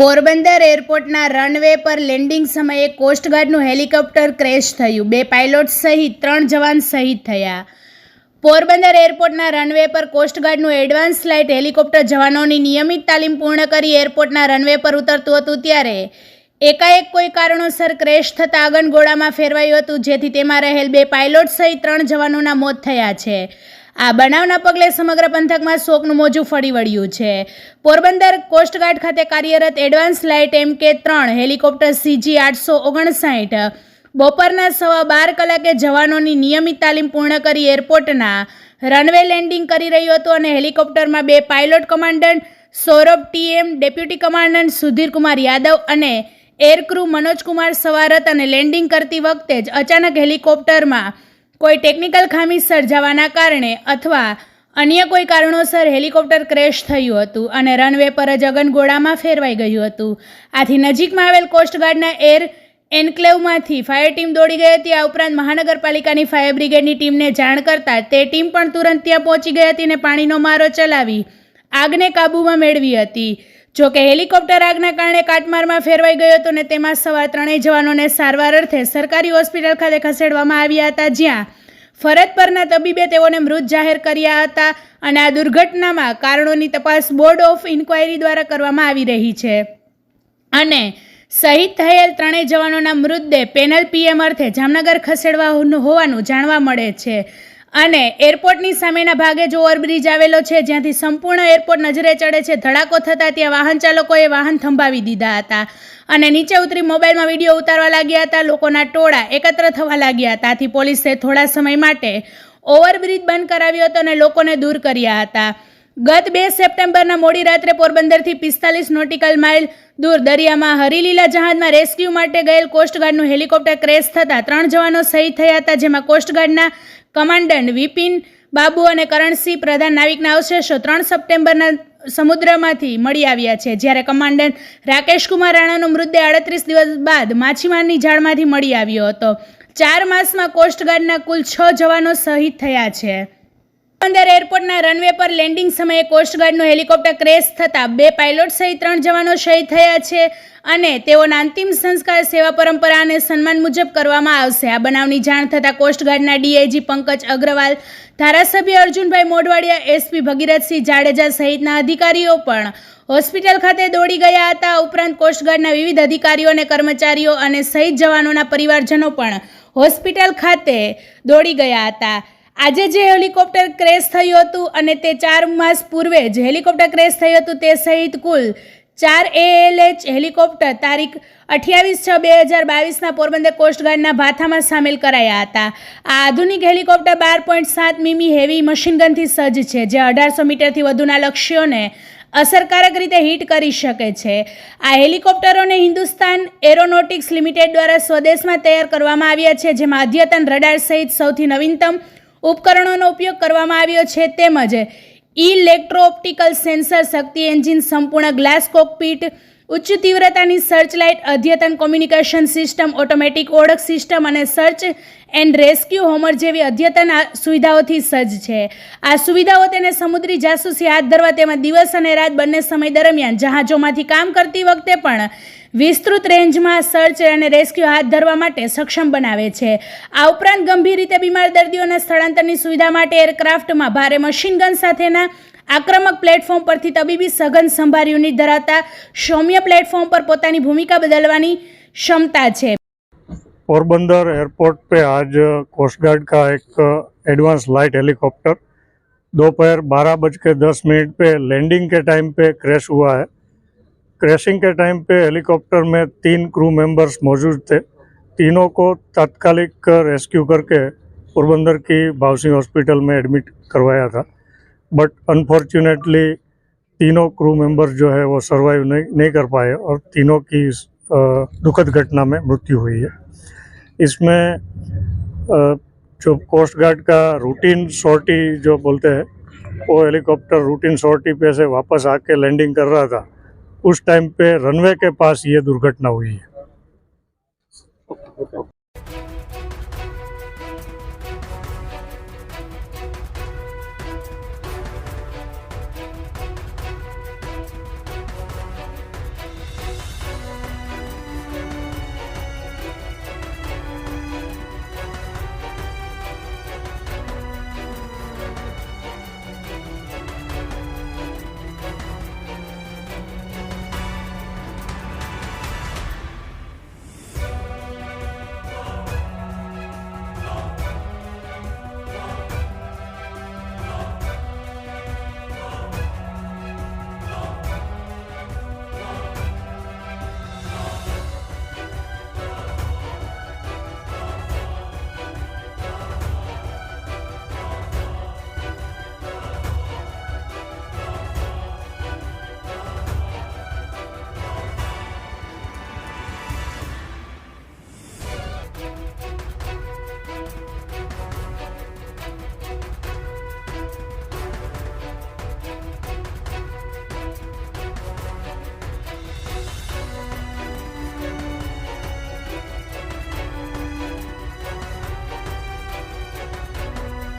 પોરબંદર એરપોર્ટના રનવે પર લેન્ડિંગ સમયે કોસ્ટગાર્ડનું હેલિકોપ્ટર ક્રેશ થયું. બે પાયલોટ સહિત ત્રણ જવાન શહીદ થયા. પોરબંદર એરપોર્ટના રનવે પર કોસ્ટગાર્ડનું એડવાન્સ ફ્લાઇટ હેલિકોપ્ટર જવાનોની નિયમિત તાલીમ પૂર્ણ કરી એરપોર્ટના રનવે પર ઉતરતું હતું ત્યારે એકાએક કોઈ કારણોસર ક્રેશ થતાં આગનગોળામાં ફેરવાયું હતું, જેથી તેમાં રહેલ બે પાયલોટ સહિત ત્રણ જવાનોના મોત થયા છે. આ બનાવના પગલે સમગ્ર પંથકમાં શોકનું મોજું ફરી વળ્યું છે. પોરબંદર કોસ્ટગાર્ડ ખાતે કાર્યરત એડવાન્સ લાઇટ એમ કે ત્રણ હેલિકોપ્ટર સીજી આઠસો ઓગણસાઠ બપોરના સવા બાર કલાકે જવાનોની નિયમિત તાલીમ પૂર્ણ કરી એરપોર્ટના રનવે લેન્ડિંગ કરી રહ્યું હતું અને હેલિકોપ્ટરમાં બે pilot commandant Saurabh TM, deputy commandant સુધીરકુમાર Yadav અને એરક્રૂ મનોજકુમાર સવાર હતા અને લેન્ડિંગ કરતી વખતે જ અચાનક હેલિકોપ્ટરમાં કોઈ ટેકનિકલ ખામી સર્જાવાના કારણે અથવા અન્ય કોઈ કારણોસર હેલિકોપ્ટર ક્રેશ થયું હતું અને રનવે પર જ અગનગોળામાં ફેરવાઈ ગયું હતું. આથી નજીકમાં આવેલ કોસ્ટગાર્ડના એર એન્કલેવમાંથી ફાયર ટીમ દોડી ગઈ હતી. આ ઉપરાંત મહાનગરપાલિકાની ફાયર બ્રિગેડની ટીમને જાણ કરતાં તે ટીમ પણ તુરંત ત્યાં પહોંચી ગઈ હતી અને પાણીનો મારો ચલાવી આગને કાબૂમાં મેળવી હતી. જો કે હેલિકોપ્ટર આગના કારણે કાટમારમાં ફેરવાઈ ગયો હતો અને તેમાં સવાર ત્રણેય જવાનોને સારવાર અર્થે સરકારી હોસ્પિટલ ખાતે ખસેડવામાં આવ્યા હતા, જ્યાં ફરજ પરના તબીબે તેઓને મૃત જાહેર કર્યા હતા અને આ દુર્ઘટનામાં કારણોની તપાસ બોર્ડ ઓફ ઇન્ક્વાયરી દ્વારા કરવામાં આવી રહી છે. અને શહીદ થયેલ ત્રણેય જવાનોના મૃતદેહ પેનલ પીએમ અર્થે જામનગર ખસેડવા હોવાનું જાણવા મળે છે. અને એરપોર્ટની સામેના ભાગે જો ઓવરબ્રિજ આવેલો છે, જ્યાંથી સંપૂર્ણ એરપોર્ટ નજરે ચડે છે, ધડાકો થતાં ત્યાં વાહન ચાલકોએ વાહન થંભાવી દીધા હતા. અને નીચે ઉતરી મોબાઈલમાં વીડિયો ઉતારવા લાગ્યા હતા, લોકોના ટોળા એકત્ર થવા લાગ્યા હતા. આથી પોલીસે થોડા સમય માટે ઓવરબ્રિજ બંધ કરાવ્યો હતો અને લોકોને દૂર કર્યા હતા. ગત બે સપ્ટેમ્બરના મોડી રાત્રે પોરબંદરથી પિસ્તાલીસ નોટિકલ માઇલ દૂર દરિયામાં હરીલીલા જહાજમાં રેસ્ક્યુ માટે ગયેલ કોસ્ટગાર્ડનું હેલિકોપ્ટર ક્રેશ થતાં ત્રણ જવાનો શહીદ થયા હતા, જેમાં કોસ્ટગાર્ડના કમાન્ડન્ટ વિપિન બાબુ અને કરણસિંહ પ્રધાન નાવિકના અવશેષો ત્રણ સપ્ટેમ્બરના સમુદ્રમાંથી મળી આવ્યા છે, જ્યારે કમાન્ડન્ટ રાકેશકુમાર રાણાનો મૃતદેહ આડત્રીસ દિવસ બાદ માછીમારની જાળમાંથી મળી આવ્યો હતો. ચાર માસમાં કોસ્ટગાર્ડના કુલ છ જવાનો શહીદ થયા છે. પોરબંદર એરપોર્ટના રનવે પર લેન્ડિંગ સમયે કોસ્ટગાર્ડનું હેલિકોપ્ટર ક્રેશ થતાં બે પાયલોટ સહિત ત્રણ જવાનો શહીદ થયા છે અને તેઓના અંતિમ સંસ્કાર સેવા પરંપરા અને સન્માન મુજબ કરવામાં આવશે. આ બનાવની જાણ થતાં કોસ્ટગાર્ડના ડીઆઈજી પંકજ અગ્રવાલ, ધારાસભ્ય અર્જુનભાઈ મોઢવાડિયા, એસપી ભગીરથસિંહ જાડેજા સહિતના અધિકારીઓ પણ હોસ્પિટલ ખાતે દોડી ગયા હતા. ઉપરાંત કોસ્ટગાર્ડના વિવિધ અધિકારીઓ અને કર્મચારીઓ અને શહીદ જવાનોના પરિવારજનો પણ હોસ્પિટલ ખાતે દોડી ગયા હતા. આજે જે હેલિકોપ્ટર ક્રેશ થયું હતું અને તે ચાર માસ પૂર્વે જે હેલિકોપ્ટર ક્રેશ થયું હતું તે સહિત કુલ ચાર એએલએચ હેલિકોપ્ટર તારીખ અઠ્યાવીસ છ બે હજાર બાવીસના પોરબંદર કોસ્ટગાર્ડના ભાથામાં સામેલ કરાયા હતા. આ આધુનિક હેલિકોપ્ટર બાર પોઈન્ટ સાત મીમી હેવી મશીનગનથી સજ્જ છે, જે અઢારસો મીટરથી વધુના લક્ષ્યોને અસરકારક રીતે હિટ કરી શકે છે. આ હેલિકોપ્ટરોને હિન્દુસ્તાન એરોનોટિક્સ લિમિટેડ દ્વારા સ્વદેશમાં તૈયાર કરવામાં આવ્યા છે, જેમાં અદ્યતન રડાર સહિત સૌથી નવીનતમ ઉપકરણોનો ઉપયોગ કરવામાં આવ્યો છે તેમજ electro optical sensor Shakti engine સંપૂર્ણ ગ્લાસ કોકપીટ ઉચ્ચ તીવ્રતાની સર્ચલાઇટ, અદ્યતન કોમ્યુનિકેશન સિસ્ટમ, ઓટોમેટિક ઓળખ સિસ્ટમ અને સર્ચ એન્ડ રેસ્ક્યુ હોમર જેવી અદ્યતન સુવિધાઓથી સજ્જ છે. આ સુવિધાઓ તેને સમુદ્રી જાસૂસી હાથ ધરવા તેમજ દિવસ અને રાત બંને સમય દરમિયાન જહાજોમાંથી કામ કરતી વખતે પણ વિસ્તૃત રેન્જમાં સર્ચ અને રેસ્ક્યુ હાથ ધરવા માટે સક્ષમ બનાવે છે. આ ઉપરાંત ગંભીર રીતે બીમાર દર્દીઓના સ્થળાંતરની સુવિધા માટે એરક્રાફ્ટમાં ભારે મશીનગન સાથેના આક્રમક પ્લેટફોર્મ પરથી તબીબી સઘન સંભાર યુનિટ ધરાવતા સૌમ્ય પ્લેટફોર્મ પર પોતાની ભૂમિકા બદલવાની ક્ષમતા છે पोरबंदर एयरपोर्ट पे आज कोस्ट गार्ड का एक एडवांस लाइट हेलीकॉप्टर दोपहर बारह बज के दस मिनट पे लैंडिंग के टाइम पे क्रैश हुआ है क्रैशिंग के टाइम पे हेलीकॉप्टर में तीन क्रू मेंबर्स मौजूद थे तीनों को तात्कालिक रेस्क्यू करके पोरबंदर की भावसिंह हॉस्पिटल में एडमिट करवाया था बट अनफॉर्चुनेटली तीनों क्रू मेंबर जो है वो सर्वाइव नहीं नहीं कर पाए और तीनों की इस, दुखद घटना में मृत्यु हुई है। इसमें जो कोस्ट गार्ड का रूटीन सॉर्टी जो बोलते हैं वो हेलीकॉप्टर रूटीन सॉर्टी पे से वापस आके लैंडिंग कर रहा था। उस टाइम पे रनवे के पास ये दुर्घटना हुई है।